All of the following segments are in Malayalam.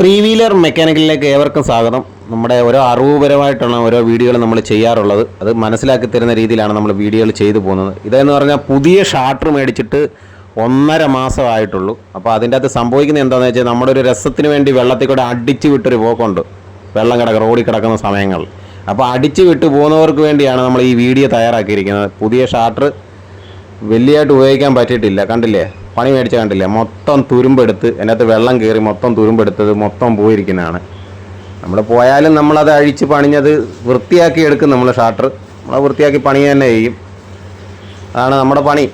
ത്രീ വീലർ മെക്കാനിക്കലിലേക്ക് ഏവർക്കും സ്വാഗതം. നമ്മുടെ ഓരോ അറിവുപരമായിട്ടാണ് ഓരോ വീഡിയോകൾ നമ്മൾ ചെയ്യാറുള്ളത്. അത് മനസ്സിലാക്കി തരുന്ന രീതിയിലാണ് നമ്മൾ വീഡിയോകൾ ചെയ്തു പോകുന്നത്. ഇതെന്ന് പറഞ്ഞാൽ പുതിയ ഷാട്ടർ മേടിച്ചിട്ട് ഒന്നര മാസമായിട്ടുള്ളൂ അപ്പോൾ അതിന്റെ അകത്ത് സംഭവിക്കുന്നത് എന്താണെന്ന് വെച്ചാൽ നമ്മുടെ ഒരു രസത്തിന് വേണ്ടി വെള്ളത്തിൽ കൂടെ അടിച്ചു വിട്ടൊരു പോക്കുണ്ട്. വെള്ളം കിടക്കുക റോഡിൽ കിടക്കുന്ന സമയങ്ങൾ അപ്പോൾ അടിച്ചു വിട്ട് പോകുന്നവർക്ക് വേണ്ടിയാണ് നമ്മൾ ഈ വീഡിയോ തയ്യാറാക്കിയിരിക്കുന്നത്. പുതിയ ഷാർട്ടർ വലിയതായിട്ട് ഉപയോഗിക്കാൻ പറ്റിയിട്ടില്ല. കണ്ടില്ലേ? പണി മേടിച്ച കണ്ടില്ലേ? മൊത്തം തുരുമ്പെടുത്ത് അതിനകത്ത് വെള്ളം കയറി മൊത്തം തുരുമ്പെടുത്തത് മൊത്തം പോയിരിക്കുന്നതാണ് നമ്മൾ പോയാലും നമ്മളത് അഴിച്ച് പണിഞ്ഞത് വൃത്തിയാക്കി എടുക്കും നമ്മൾ ഷാട്ടർ. നമ്മൾ വൃത്തിയാക്കി പണി തന്നെ ചെയ്യും. അതാണ് നമ്മുടെ പണി.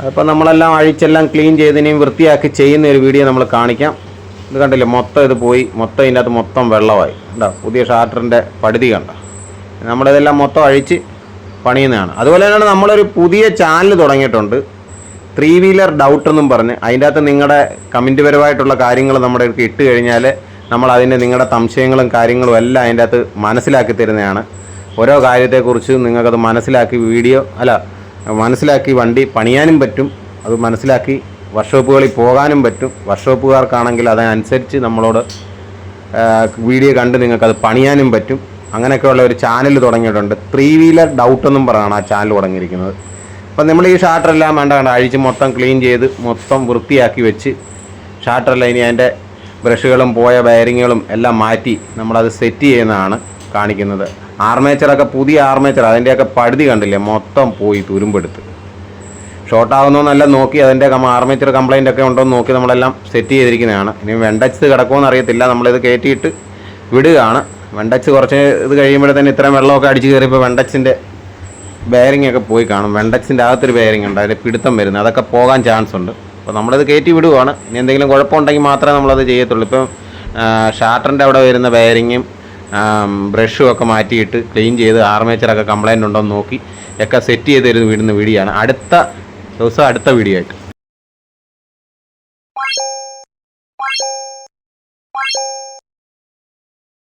അതിപ്പോൾ നമ്മളെല്ലാം അഴിച്ചെല്ലാം ക്ലീൻ ചെയ്തതിനെയും വൃത്തിയാക്കി ചെയ്യുന്ന ഒരു വീഡിയോ നമ്മൾ കാണിക്കാം. ഇത് കണ്ടില്ലേ? മൊത്തം ഇത് പോയി. മൊത്തം ഇതിന്റെ അകത്ത് മൊത്തം വെള്ളമായി. കണ്ടോ? പുതിയ ഷാട്ടറിന്റെ പടുതി കണ്ട? നമ്മളിതെല്ലാം മൊത്തം അഴിച്ച് പണിയുന്നതാണ്. അതുപോലെ തന്നെയാണ് നമ്മളൊരു പുതിയ ചാനൽ തുടങ്ങിയിട്ടുണ്ട്. ത്രീ വീലർ ഡൗട്ട് എന്നും പറഞ്ഞ് അതിന്റെ അകത്ത് നിങ്ങളുടെ കമന്റ് പരമായിട്ടുള്ള കാര്യങ്ങൾ നമ്മുടെ അടുത്ത് ഇട്ട് കഴിഞ്ഞാൽ നമ്മൾ അതിന്റെ നിങ്ങളുടെ സംശയങ്ങളും കാര്യങ്ങളും എല്ലാം അതിന്റെ അകത്ത് മനസ്സിലാക്കി തരുന്നതാണ്. ഓരോ കാര്യത്തെക്കുറിച്ച് നിങ്ങൾക്കത് മനസ്സിലാക്കി വീഡിയോ അല്ല മനസ്സിലാക്കി വണ്ടി പണിയാനും പറ്റും അത് മനസ്സിലാക്കി വർക്ക്ഷോപ്പുകളിൽ പോകാനും പറ്റും. വർക്ക്ഷോപ്പുകാർക്കാണെങ്കിൽ അതനുസരിച്ച് നമ്മളോട് വീഡിയോ കണ്ട് നിങ്ങൾക്കത് പണിയാനും പറ്റും. അങ്ങനെയൊക്കെയുള്ള ഒരു ചാനൽ തുടങ്ങിയിട്ടുണ്ട്. ത്രീ വീലർ ഡൗട്ട് എന്നും പറഞ്ഞാണ് ആ ചാനൽ തുടങ്ങിയിരിക്കുന്നത്. അപ്പം നമ്മൾ ഈ ഷാട്ടറെല്ലാം വേണ്ട വേണ്ട അഴിച്ച് മൊത്തം ക്ലീൻ ചെയ്ത് മൊത്തം വൃത്തിയാക്കി വെച്ച് ഷാട്ടറെല്ലാം ഇനി അതിന്റെ ബ്രഷുകളും പോയ വയറിങ്ങുകളും എല്ലാം മാറ്റി നമ്മളത് സെറ്റ് ചെയ്യുന്നതാണ് കാണിക്കുന്നത്. ആർമേച്ചറൊക്കെ പുതിയ ആർമേച്ചർ അതിന്റെയൊക്കെ പഴുതി കണ്ടില്ലേ? മൊത്തം പോയി തുരുമ്പെടുത്ത്. ഷോർട്ട് ആകുന്നതെന്നെല്ലാം നോക്കി അതിന്റെ ആർമേച്ചർ കംപ്ലൈന്റ് ഒക്കെ ഉണ്ടോ എന്ന് നോക്കി നമ്മളെല്ലാം സെറ്റ് ചെയ്തിരിക്കുന്നതാണ്. ഇനി വെണ്ടച്ച് കിടക്കുമെന്ന് അറിയത്തില്ല. നമ്മളിത് കയറ്റിയിട്ട് വിടുകയാണ്. വെണ്ടച്ച് കുറച്ച് ഇത് കഴിയുമ്പോഴത്തേന് ഇത്രയും വെള്ളമൊക്കെ അടിച്ച് കയറിയപ്പോൾ വെണ്ടച്ചിന്റെ ബെയറിംഗ് ഒക്കെ പോയി കാണും. വെണ്ടക്സിന്റെ അകത്തൊരു ബെയറിംഗ് ഉണ്ട്. അതിന്റെ പിടുത്തം വരുന്നത് അതൊക്കെ പോകാൻ ചാൻസ് ഉണ്ട്. അപ്പോൾ നമ്മളത് കയറ്റി വിടുവാണ്. ഇനി എന്തെങ്കിലും കുഴപ്പമുണ്ടെങ്കിൽ മാത്രമേ നമ്മളത് ചെയ്യത്തുള്ളൂ. ഇപ്പം ഷാട്ടറിന്റെ അവിടെ വരുന്ന ബെയറിങ്ങും ബ്രഷും ഒക്കെ മാറ്റിയിട്ട് ക്ലീൻ ചെയ്ത് ആർമേച്ചറൊക്കെ കംപ്ലയിന്റ് ഉണ്ടോ എന്ന് നോക്കി ഒക്കെ സെറ്റ് ചെയ്ത് തരുന്ന വീടുന്ന വീഡിയോ ആണ് അടുത്ത ദിവസം അടുത്ത വീഡിയോ ആയിട്ട്.